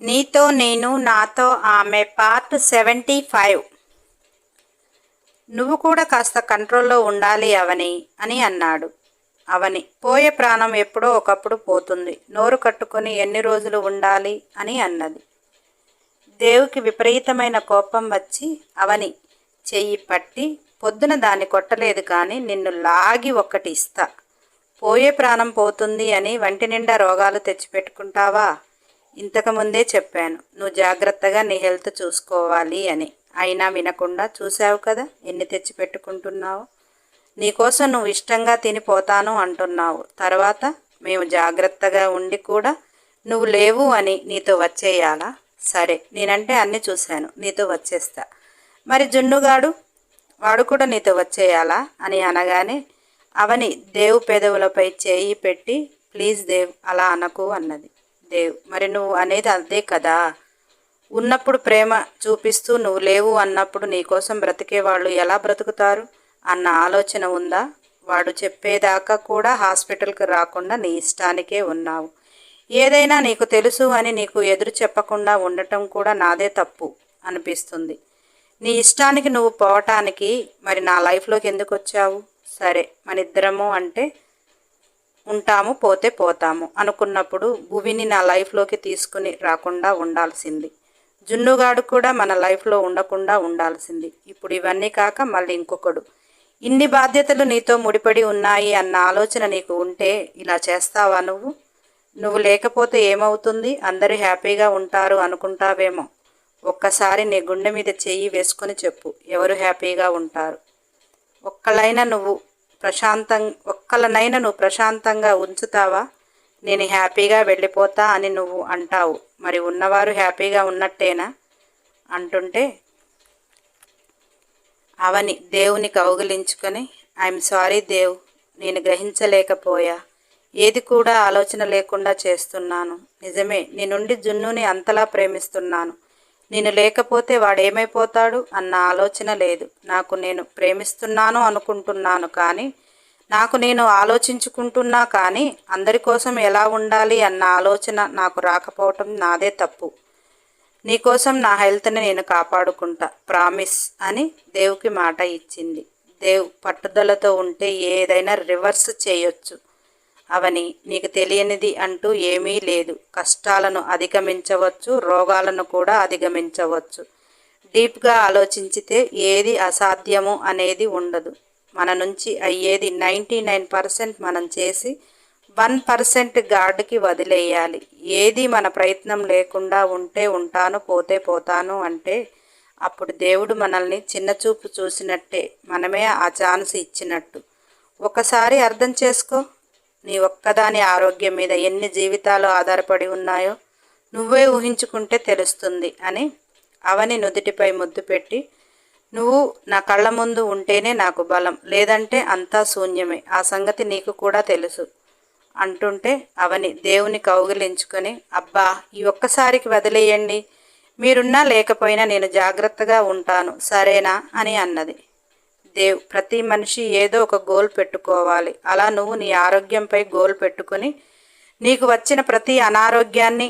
నీతో నేను నాతో ఆమె పార్ట్ సెవెంటీ ఫైవ్. నువ్వు కూడా కాస్త కంట్రోల్లో ఉండాలి అవని అని అన్నాడు. అవని పోయే ప్రాణం ఎప్పుడో ఒకప్పుడు పోతుంది. నోరు కట్టుకొని ఎన్ని రోజులు ఉండాలి అని అన్నది. దేవుకి విపరీతమైన కోపం వచ్చి అవని చెయ్యి పట్టి పొద్దున దాన్ని కొట్టలేదు కానీ నిన్ను లాగి ఒక్కటి ఇస్తా. పోయే ప్రాణం పోతుంది అని వంటి నిండా రోగాలు తెచ్చిపెట్టుకుంటావా? ఇంతకుముందే చెప్పాను నువ్వు జాగ్రత్తగా నీ హెల్త్ చూసుకోవాలి అని. అయినా వినకుండా చూసావు కదా ఎన్ని తెచ్చిపెట్టుకుంటున్నావు? నీకోసం నువ్వు ఇష్టంగా తినిపోతాను అంటున్నావు. తర్వాత మేము జాగ్రత్తగా ఉండి కూడా నువ్వు లేవు అని నీతో వచ్చేయాలా? సరే నేనంటే అన్నీ చూశాను నీతో వచ్చేస్తా. మరి జున్నుగాడు వాడు కూడా నీతో వచ్చేయాలా? అని అనగానే అవని దేవు పెదవులపై చేయి పెట్టి ప్లీజ్ దేవ్ అలా అనకు అన్నది. దేవ్ మరి నువ్వు అనేది అదే కదా? ఉన్నప్పుడు ప్రేమ చూపిస్తూ నువ్వు లేవు అన్నప్పుడు నీకోసం బ్రతికే వాళ్ళు ఎలా బ్రతుకుతారు? అన్న ఆలోచన ఉందా? వాడు చెప్పేదాకా కూడా హాస్పిటల్కి రాకుండా నీ ఇష్టానికే ఉన్నావు. ఏదైనా నీకు తెలుసు అని నీకు ఎదురు చెప్పకుండా ఉండటం కూడా నాదే తప్పు అనిపిస్తుంది. నీ ఇష్టానికి నువ్వు పోవటానికి మరి నా లైఫ్లోకి ఎందుకు వచ్చావు? సరే మన ఇద్దరము అంటే ఉంటాము పోతే పోతాము అనుకున్నప్పుడు భువిని నా లైఫ్లోకి తీసుకుని రాకుండా ఉండాల్సింది. జున్నుగాడు కూడా మన లైఫ్లో ఉండకుండా ఉండాల్సింది. ఇప్పుడు ఇవన్నీ కాక మళ్ళీ ఇంకొకడు. ఇన్ని బాధ్యతలు నీతో ముడిపడి ఉన్నాయి అన్న ఆలోచన నీకు ఉంటే ఇలా చేస్తావా నువ్వు? నువ్వు లేకపోతే ఏమవుతుంది? అందరూ హ్యాపీగా ఉంటారు అనుకుంటావేమో. ఒక్కసారి నీ గుండె మీద చెయ్యి వేసుకొని చెప్పు ఎవరు హ్యాపీగా ఉంటారు? ఒక్కలైనా నువ్వు ప్రశాంతం ఒక్కలనైనా నువ్వు ప్రశాంతంగా ఉంచుతావా? నేను హ్యాపీగా వెళ్ళిపోతా అని నువ్వు అంటావు. మరి ఉన్నవారు హ్యాపీగా ఉన్నట్టేనా? అంటుంటే అవని దేవుని కౌగిలించుకొని ఐఎమ్ సారీ దేవ్ నేను గ్రహించలేకపోయా. ఏది కూడా ఆలోచన లేకుండా చేస్తున్నాను. నిజమే నీ నుండి జున్నుని అంతలా ప్రేమిస్తున్నాను. నేను లేకపోతే వాడేమైపోతాడు అన్న ఆలోచన లేదు. నాకు నేను ప్రేమిస్తున్నాను అనుకుంటున్నాను కానీ నాకు నేను ఆలోచించుకుంటున్నా కానీ అందరి కోసం ఎలా ఉండాలి అన్న ఆలోచన నాకు రాకపోవటం నాదే తప్పు. నీకోసం నా హెల్త్ని నేను కాపాడుకుంటా ప్రామిస్ అని దేవుకి మాట ఇచ్చింది. దేవ్ పట్టుదలతో ఉంటే ఏదైనా రివర్స్ చేయొచ్చు. అవని నీకు తెలియనిది అంటూ ఏమీ లేదు. కష్టాలను అధిగమించవచ్చు రోగాలను కూడా అధిగమించవచ్చు. డీప్గా ఆలోచించితే ఏది అసాధ్యము అనేది ఉండదు. మన నుంచి అయ్యేది నైంటీ నైన్ పర్సెంట్ మనం చేసి వన్ పర్సెంట్ గాడ్కి వదిలేయాలి. ఏది మన ప్రయత్నం లేకుండా ఉంటే ఉంటాను పోతే పోతాను అంటే అప్పుడు దేవుడు మనల్ని చిన్నచూపు చూసినట్టే మనమే ఆ ఛాన్స్ ఇచ్చినట్టు. ఒకసారి అర్థం చేసుకో. నీ ఒక్కదాని ఆరోగ్యం మీద ఎన్ని జీవితాలు ఆధారపడి ఉన్నాయో నువ్వే ఊహించుకుంటే తెలుస్తుంది అని అవని నుదుటిపై ముద్దు పెట్టి నువ్వు నా కళ్ళ ముందు ఉంటేనే నాకు బలం లేదంటే అంతా శూన్యమే ఆ సంగతి నీకు కూడా తెలుసు అంటుంటే అవని దేవుని కౌగిలించుకొని అబ్బా ఈ ఒక్కసారికి వదిలేయండి మీరున్నా లేకపోయినా నేను జాగ్రత్తగా ఉంటాను సరేనా? అని అన్నది. దేవ్ ప్రతి మనిషి ఏదో ఒక గోల్ పెట్టుకోవాలి. అలా నువ్వు నీ ఆరోగ్యంపై గోల్ పెట్టుకుని నీకు వచ్చిన ప్రతి అనారోగ్యాన్ని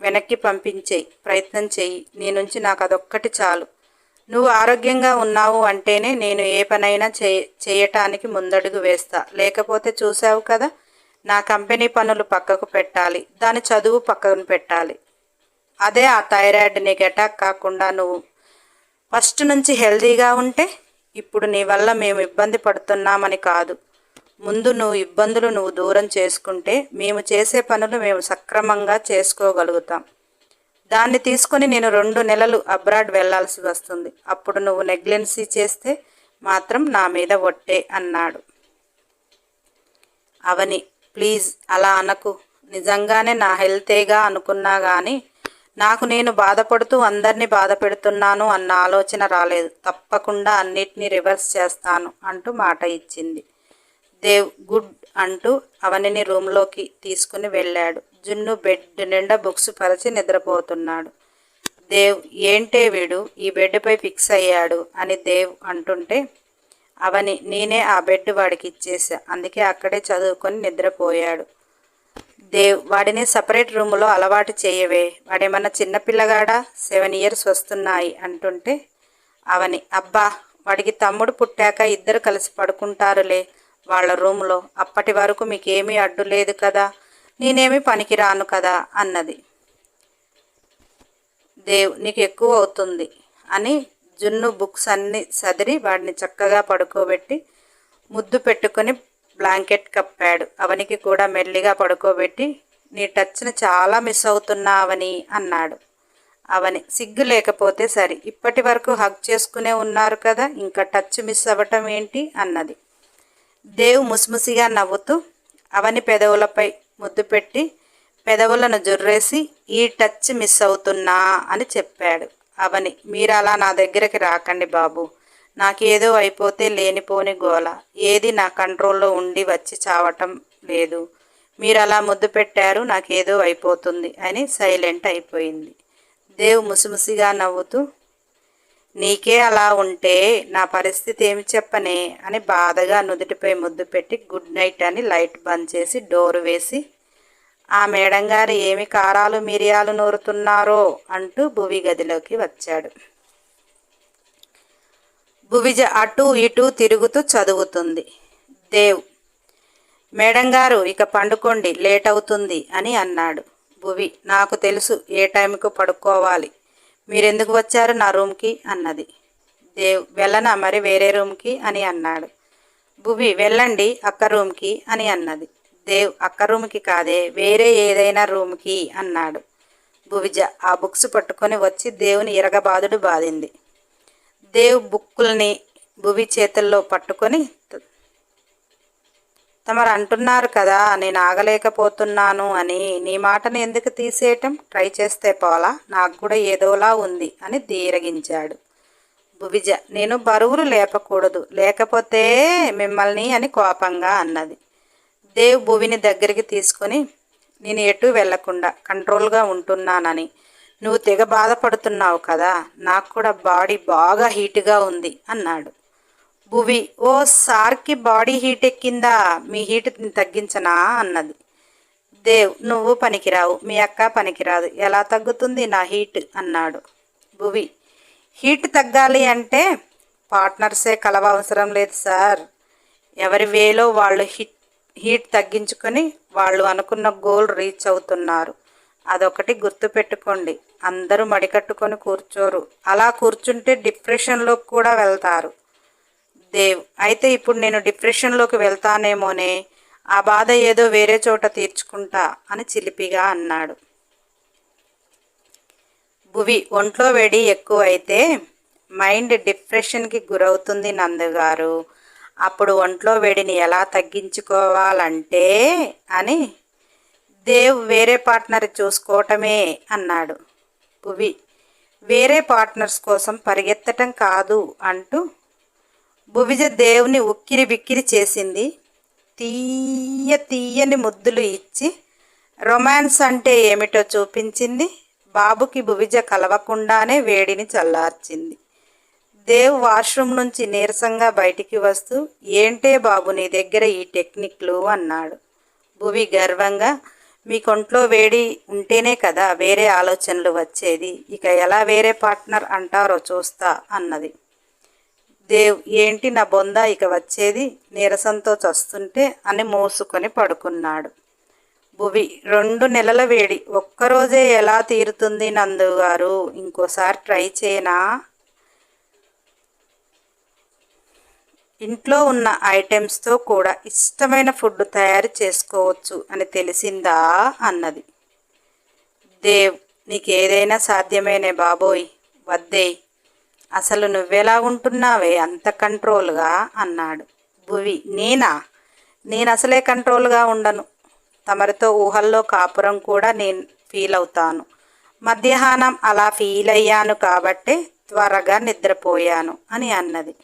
వెనక్కి పంపించేయి. ప్రయత్నం చెయ్యి నీ నుంచి నాకు అదొక్కటి చాలు. నువ్వు ఆరోగ్యంగా ఉన్నావు అంటేనే నేను ఏ పనైనా చేయ చేయటానికి ముందడుగు వేస్తా. లేకపోతే చూసావు కదా నా కంపెనీ పనులు పక్కకు పెట్టాలి. దాని చదువు పక్కన పెట్టాలి. అదే ఆ థైరాయిడ్ నీకు అటాక్ కాకుండా నువ్వు ఫస్ట్ నుంచి హెల్తీగా ఉంటే ఇప్పుడు నీ వల్ల మేము ఇబ్బంది పడుతున్నామని కాదు. ముందు నువ్వు ఇబ్బందులు నువ్వు దూరం చేసుకుంటే మేము చేసే పనులు మేము సక్రమంగా చేసుకోగలుగుతాం. దాన్ని తీసుకొని నేను రెండు నెలలు అబ్రాడ్ వెళ్ళాల్సి వస్తుంది. అప్పుడు నువ్వు నెగ్లెన్సీ చేస్తే మాత్రం నా మీద ఒట్టే అన్నాడు. అవని ప్లీజ్ అలా అనకు. నిజంగానే నా హెల్తేగా అనుకున్నా కానీ నాకు నేను బాధపడుతూ అందరినీ బాధ పెడుతున్నాను అన్న ఆలోచన రాలేదు. తప్పకుండా అన్నిటినీ రివర్స్ చేస్తాను అంటూ మాట ఇచ్చింది. దేవ్ గుడ్ అంటూ అవనిని రూమ్లోకి తీసుకుని వెళ్ళాడు. జున్ను బెడ్ నిండా బుక్స్ పరిచి నిద్రపోతున్నాడు. దేవ్ ఏంటే వీడు? ఈ బెడ్పై ఫిక్స్ అయ్యాడు అని దేవ్ అంటుంటే అవని నేనే ఆ బెడ్ వాడికి ఇచ్చేసా అందుకే అక్కడే చదువుకొని నిద్రపోయాడు. దేవ్ వాడిని సపరేట్ రూములో అలవాటు చేయవే. వాడేమన్నా చిన్నపిల్లగాడా సెవెన్ ఇయర్స్ వస్తున్నాయి అంటుంటే అవని. అబ్బా వాడికి తమ్ముడు పుట్టాక ఇద్దరు కలిసి పడుకుంటారులే వాళ్ళ రూములో. అప్పటి వరకు మీకేమీ అడ్డు లేదు కదా. నేనేమి పనికిరాను కదా అన్నది. దేవ్ నీకు ఎక్కువ అవుతుంది అని జున్ను బుక్స్ అన్ని సదిరి వాడిని చక్కగా పడుకోబెట్టి ముద్దు పెట్టుకొని బ్లాంకెట్ కప్పాడు. అవనికి కూడా మెల్లిగా పడుకోబెట్టి నీ టచ్ని చాలా మిస్ అవుతున్నావని అన్నాడు. అవని సిగ్గు లేకపోతే సరి. ఇప్పటి వరకు హగ్ చేసుకునే ఉన్నారు కదా ఇంకా టచ్ మిస్ అవ్వటం ఏంటి? అన్నది. దేవ్ ముసిముసిగా నవ్వుతూ అవని పెదవులపై ముద్దు పెట్టి పెదవులను జుర్రేసి ఈ టచ్ మిస్ అవుతున్నా అని చెప్పాడు. అవని మీరు అలా నా దగ్గరికి రాకండి బాబు. నాకేదో అయిపోతే లేనిపోని గోల. ఏది నా కంట్రోల్లో ఉండి వచ్చి చావటం లేదు. మీరు అలా ముద్దు పెట్టారు నాకేదో అయిపోతుంది అని సైలెంట్ అయిపోయింది. దేవ్ ముసిముసిగా నవ్వుతూ నీకే అలా ఉంటే నా పరిస్థితి ఏమి చెప్పనే అని బాధగా నుదుటిపై ముద్దు పెట్టి గుడ్ నైట్ అని లైట్ బంద్ చేసి డోరు వేసి ఆ మేడం గారు ఏమి కారాలు మిరియాలు నూరుతున్నారో అంటూ భువి గదిలోకి వచ్చాడు. భువిజ అటు ఇటు తిరుగుతూ చదువుతుంది. దేవ్ మేడం గారు ఇక పండుకోండి లేట్ అవుతుంది అని అన్నాడు. భువి నాకు తెలుసు ఏ టైంకు పడుకోవాలి. మీరెందుకు వచ్చారు నా రూమ్కి? అన్నది. దేవ్ వెళ్ళనా మరి వేరే రూమ్కి? అని అన్నాడు. భువి వెళ్ళండి అక్క రూమ్కి అని అన్నది. దేవ్ అక్క రూమ్కి కాదే వేరే ఏదైనా రూమ్కి అన్నాడు. భువిజ ఆ బుక్స్ పట్టుకొని వచ్చి దేవుని ఇరగబాదుడు బాధింది. దేవ్ బుక్కుల్ని భువి చేతుల్లో పట్టుకొని తమరు అంటున్నారు కదా నేను ఆగలేకపోతున్నాను అని నీ మాటను ఎందుకు తీసేయటం? ట్రై చేస్తే పోలా నాకు కూడా ఏదోలా ఉంది అని దీరగించాడు. భువిజ నేను బరువులు లేపకూడదు లేకపోతే మిమ్మల్ని అని కోపంగా అన్నది. దేవ్ భువిని దగ్గరికి తీసుకొని నేను ఎటు వెళ్ళకుండా కంట్రోల్గా ఉంటున్నానని నువ్వు తెగ బాధపడుతున్నావు కదా నాకు కూడా బాడీ బాగా హీట్గా ఉంది అన్నాడు. భువి ఓ సార్కి బాడీ హీట్ ఎక్కిందా మీ హీట్ తగ్గించనా? అన్నది. దేవ్ నువ్వు పనికిరావు మీ అక్క పనికిరాదు. ఎలా తగ్గుతుంది నా హీట్? అన్నాడు భువి. హీట్ తగ్గాలి అంటే పార్ట్నర్సే కలవ అవసరం లేదు సార్. ఎవరి వేలో వాళ్ళు హిట్ హీట్ తగ్గించుకొని వాళ్ళు అనుకున్న గోల్ రీచ్ అవుతున్నారు. అదొకటి గుర్తుపెట్టుకోండి అందరూ మడికట్టుకొని కూర్చోరు. అలా కూర్చుంటే డిప్రెషన్లోకి కూడా వెళ్తారు. దేవ్ అయితే ఇప్పుడు నేను డిప్రెషన్లోకి వెళ్తానేమోనే ఆ బాధ ఏదో వేరే చోట తీర్చుకుంటా అని చిలిపిగా అన్నాడు. భువి ఒంట్లో వేడి ఎక్కువైతే మైండ్ డిప్రెషన్కి గురవుతుంది నందుగారు అప్పుడు ఒంట్లో వేడిని ఎలా తగ్గించుకోవాలంటే అని దేవ్ వేరే పార్ట్నర్ చూసుకోవటమే అన్నాడు. భువి వేరే పార్ట్నర్స్ కోసం పరిగెత్తటం కాదు అంటూ భువిజ దేవుని ఉక్కిరి బిక్కిరి చేసింది. తీయ తీయని ముద్దులు ఇచ్చి రొమాన్స్ అంటే ఏమిటో చూపించింది. బాబుకి భువిజ కలవకుండానే వేడిని చల్లార్చింది. దేవ్ వాష్రూమ్ నుంచి నీరసంగా బయటికి వస్తూ ఏంటే బాబు నీ దగ్గర ఈ టెక్నిక్లు? అన్నాడు. భువి గర్వంగా మీ కొంట్లో వేడి ఉంటేనే కదా వేరే ఆలోచనలు వచ్చేది. ఇక ఎలా వేరే పార్ట్నర్ అంటారో చూస్తా అన్నది. దేవ్ ఏంటి నా బొంద? ఇక వచ్చేది నీరసంతో చస్తుంటే అని మోసుకొని పడుకున్నాడు. భువి రెండు నెలల వేడి. ఒక్కరోజే ఎలా తీరుతుంది నందు గారు ఇంకోసారి ట్రై చేయనా? ఇంట్లో ఉన్న ఐటమ్స్తో కూడా ఇష్టమైన ఫుడ్ తయారు చేసుకోవచ్చు అని తెలిసిందా అన్నది. దేవ్ నీకు ఏదైనా సాధ్యమేనే బాబోయ్ వద్దే. అసలు నువ్వెలా ఉంటున్నావే అంత కంట్రోల్గా అన్నాడు. భువి నేనా? నేను అసలే కంట్రోల్గా ఉండను. తమరితో ఊహల్లో కాపురం కూడా నేను ఫీల్ అవుతాను. మధ్యాహ్నం అలా ఫీల్ అయ్యాను కాబట్టే త్వరగా నిద్రపోయాను అని అన్నది.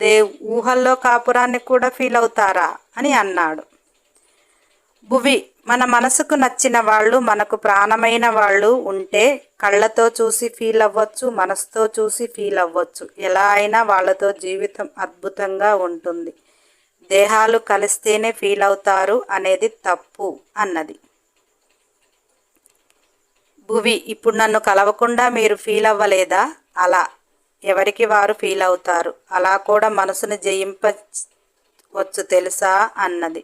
దేవ్ ఊహల్లో కాపురాన్ని కూడా ఫీల్ అవుతారా అని అన్నాడు. భువి మన మనసుకు నచ్చిన వాళ్ళు మనకు ప్రాణమైన వాళ్ళు ఉంటే కళ్ళతో చూసి ఫీల్ అవ్వచ్చు మనసుతో చూసి ఫీల్ అవ్వచ్చు. ఎలా అయినా వాళ్ళతో జీవితం అద్భుతంగా ఉంటుంది. దేహాలు కలిస్తేనే ఫీల్ అవుతారు అనేది తప్పు అన్నది. భువి ఇప్పుడు నన్ను కలవకుండా మీరు ఫీల్ అవ్వలేదా? అలా ఎవరికి వారు ఫీల్ అవుతారు. అలా కూడా మనసును జయింపవచ్చు తెలుసా? అన్నది.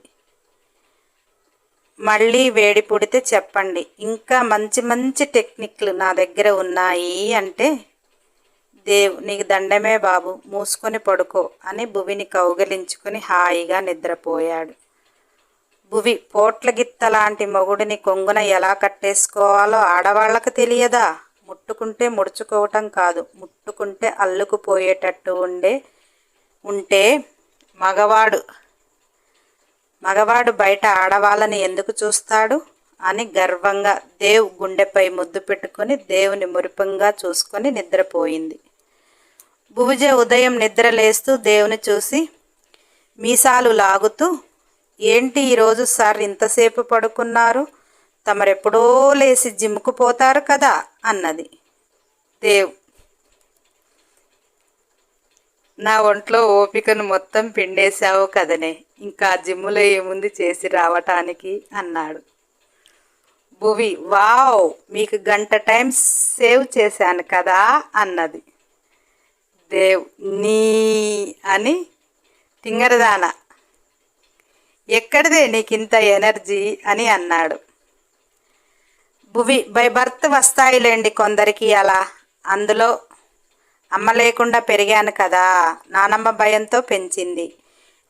మళ్ళీ వేడి పుడితే చెప్పండి. ఇంకా మంచి మంచి టెక్నిక్లు నా దగ్గర ఉన్నాయి అంటే దేవ్ నీకు దండమే బాబు మూసుకొని పడుకో అని భువిని కౌగలించుకుని హాయిగా నిద్రపోయాడు. భువి పోట్ల గిత్త లాంటి మొగుడిని కొంగున ఎలా కట్టేసుకోవాలో ఆడవాళ్ళకు తెలియదా? ముట్టుకుంటే ముడుచుకోవటం కాదు. ముట్టుకుంటే అల్లుకుపోయేటట్టు ఉండే ఉంటే మగవాడు మగవాడు బయట ఆడవాళ్ళని ఎందుకు చూస్తాడు అని గర్వంగా దేవ్ గుండెపై ముద్దు పెట్టుకొని దేవుని మురిపంగా చూసుకొని నిద్రపోయింది. భువజ ఉదయం నిద్రలేస్తూ దేవుని చూసి మీసాలు లాగుతూ ఏంటి ఈరోజు సార్ ఇంతసేపు పడుకున్నారు? తమరెప్పుడో లేచి జిమ్కు పోతారు కదా అన్నది. దేవ్. నా ఒంట్లో ఓపికను మొత్తం పిండేశావు కదనే ఇంకా జిమ్ములో ఏముంది చేసి రావటానికి అన్నాడు. భువి వావ్ మీకు గంట టైం సేవ్ చేశాను కదా అన్నది. దేవ్ నీ అని తింగరదాన ఎక్కడిదే నీకింత ఎనర్జీ అని అన్నాడు. భువి బై బర్త్ వస్తాయిలేండి కొందరికి అలా. అందులో అమ్మ లేకుండా పెరిగాను కదా. నానమ్మ భయంతో పెంచింది.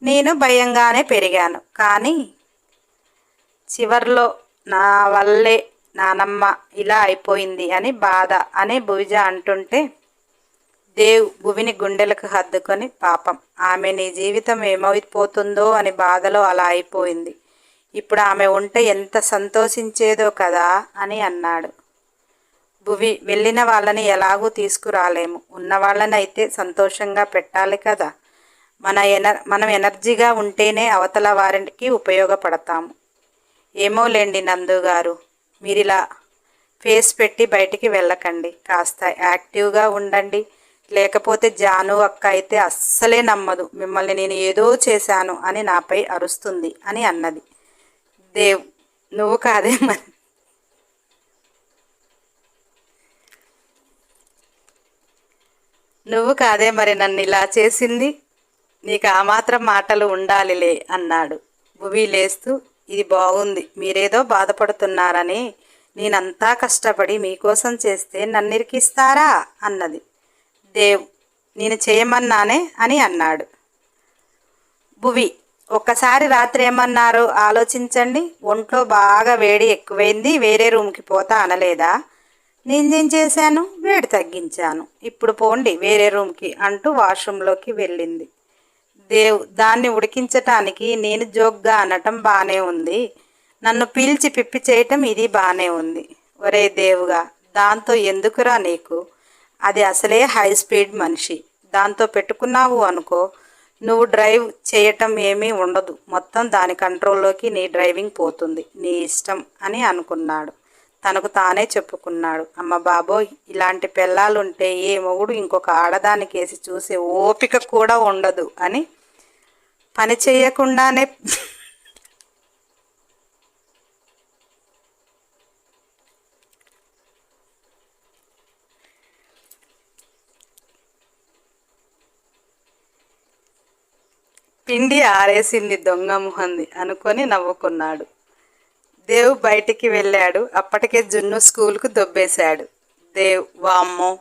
నేను భయంగానే పెరిగాను. కానీ చివర్లో నా వల్లే నానమ్మ ఇలా అయిపోయింది అని బాధ అని భువిజ అంటుంటే దేవ్ భువిని గుండెలకు హద్దుకొని పాపం. ఆమె నీ జీవితం ఏమైపోతుందో అని బాధలో అలా అయిపోయింది. ఇప్పుడు ఆమె ఉంటే ఎంత సంతోషించేదో కదా అని అన్నాడు. భువి వెళ్ళిన వాళ్ళని ఎలాగూ తీసుకురాలేము. ఉన్న వాళ్ళని అయితే సంతోషంగా పెట్టాలి కదా. మన ఎనర్ మనం ఎనర్జీగా ఉంటేనే అవతల వారికి ఉపయోగపడతాము. ఏమోలేండి నందు గారు మీరిలా ఫేస్ పెట్టి బయటికి వెళ్ళకండి. కాస్త యాక్టివ్గా ఉండండి. లేకపోతే జాను అక్క అయితే అస్సలే నమ్మదు. మిమ్మల్ని నేను ఏదో చేశాను అని నాపై అరుస్తుంది అని అన్నది. దేవ్ నువ్వు కాదే మరి. నువ్వు కాదే మరి నన్ను ఇలా చేసింది. నీకు ఆ మాత్రం మాటలు ఉండాలిలే అన్నాడు. భువి లేస్తూ ఇది బాగుంది మీరేదో బాధపడుతున్నారని నేనంతా కష్టపడి మీకోసం చేస్తే నన్ను ఇరికిస్తారా అన్నది. దేవ్ నేను చేయమన్నానే అని అన్నాడు. భువి ఒక్కసారి రాత్రి ఏమన్నారు? ఆలోచించండి. ఒంట్లో బాగా వేడి ఎక్కువైంది. వేరే రూమ్కి పోతా అనలేదా? నేనేం చేశాను? వేడి తగ్గించాను. ఇప్పుడు పోండి. వేరే రూమ్కి అంటూ వాష్రూంలోకి వెళ్ళింది. దేవ్ దాన్ని ఉడికించటానికి నేను జోక్గా అనటం బాగానే ఉంది. నన్ను పీల్చి పిప్పి చేయటం ఇది బాగానే ఉంది. ఒరే దేవుగా దాంతో ఎందుకురా నీకు? అది అసలే హై స్పీడ్ మనిషి. దాంతో పెట్టుకున్నావు అనుకో నువ్వు డ్రైవ్ చేయటం ఏమీ ఉండదు. మొత్తం దాని కంట్రోల్లోకి నీ డ్రైవింగ్ పోతుంది. నీ ఇష్టం అని అనుకున్నాడు. తనకు తానే చెప్పుకున్నాడు. అమ్మ బాబోయ్ ఇలాంటి పిల్లాలుంటే ఏ మొగుడు ఇంకొక ఆడదానికేసి చూసే ఓపిక కూడా ఉండదు అని. పని చేయకుండానే పిండి ఆరేసింది దొంగ ముహంది అనుకొని నవ్వుకున్నాడు. దేవ్ బయటికి వెళ్ళాడు. అప్పటికే జున్ను స్కూల్కు దొబ్బేశాడు. దేవ్ వామ్మో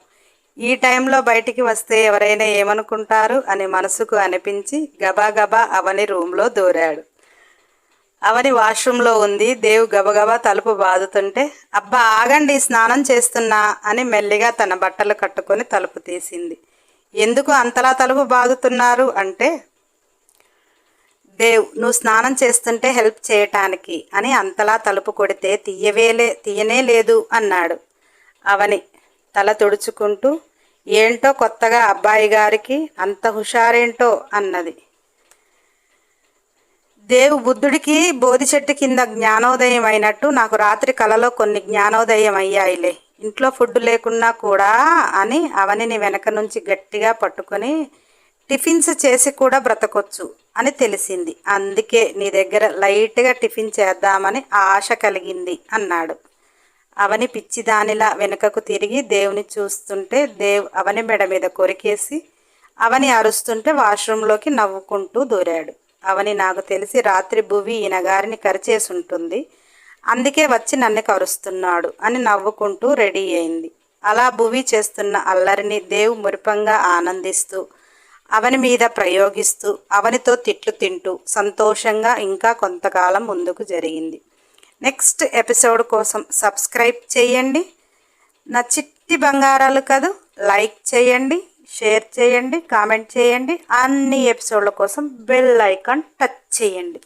ఈ టైంలో బయటికి వస్తే ఎవరైనా ఏమనుకుంటారు? అని మనసుకు అనిపించి గబాగబా అవని రూమ్లో దూరాడు. అవని వాష్రూమ్లో ఉంది. దేవ్ గబగబా తలుపు బాదుతుంటే అబ్బా ఆగండి స్నానం చేస్తున్నా అని మెల్లిగా తన బట్టలు కట్టుకొని తలుపు తీసింది. ఎందుకు అంతలా తలుపు బాదుతున్నారు? అంటే దేవ్ నువ్వు స్నానం చేస్తుంటే హెల్ప్ చేయటానికి అని అంతలా తలుపు కొడితే తీయవేలే తీయనే లేదు అన్నాడు. అవని తల తుడుచుకుంటూ ఏంటో కొత్తగా అబ్బాయి గారికి అంత హుషారేంటో అన్నది. దేవు బుద్ధుడికి బోధి చెట్టు కింద జ్ఞానోదయం అయినట్టు నాకు రాత్రి కలలో కొన్ని జ్ఞానోదయం అయ్యాయిలే. ఇంట్లో ఫుడ్ లేకున్నా కూడా అని అవనిని వెనక నుంచి గట్టిగా పట్టుకొని టిఫిన్స్ చేసి కూడా బ్రతకొచ్చు అని తెలిసింది. అందుకే నీ దగ్గర లైట్గా టిఫిన్ చేద్దామని ఆశ కలిగింది అన్నాడు. అవని పిచ్చిదానిలా వెనుకకు తిరిగి దేవుని చూస్తుంటే దేవ్ అవని మెడ మీద కొరికేసి అవని అరుస్తుంటే వాష్రూంలోకి నవ్వుకుంటూ దూరాడు. అవని నాకు తెలిసి రాత్రి భువి ఈయన గారిని కరిచేసి ఉంటుంది అందుకే వచ్చి నన్ను కరుస్తున్నాడు అని నవ్వుకుంటూ రెడీ అయింది. అలా భువి చేస్తున్న అల్లరిని దేవ్ మురిపంగా ఆనందిస్తూ అవని మీద ప్రయోగిస్తూ అవనితో తిట్లు తింటూ సంతోషంగా ఇంకా కొంతకాలం ముందుకు జరిగింది. నెక్స్ట్ ఎపిసోడ్ కోసం సబ్స్క్రైబ్ చేయండి. నా చిట్టి బంగారాలు కదూ లైక్ చేయండి షేర్ చేయండి కామెంట్ చేయండి. అన్ని ఎపిసోడ్ల కోసం బెల్ ఐకాన్ టచ్ చేయండి.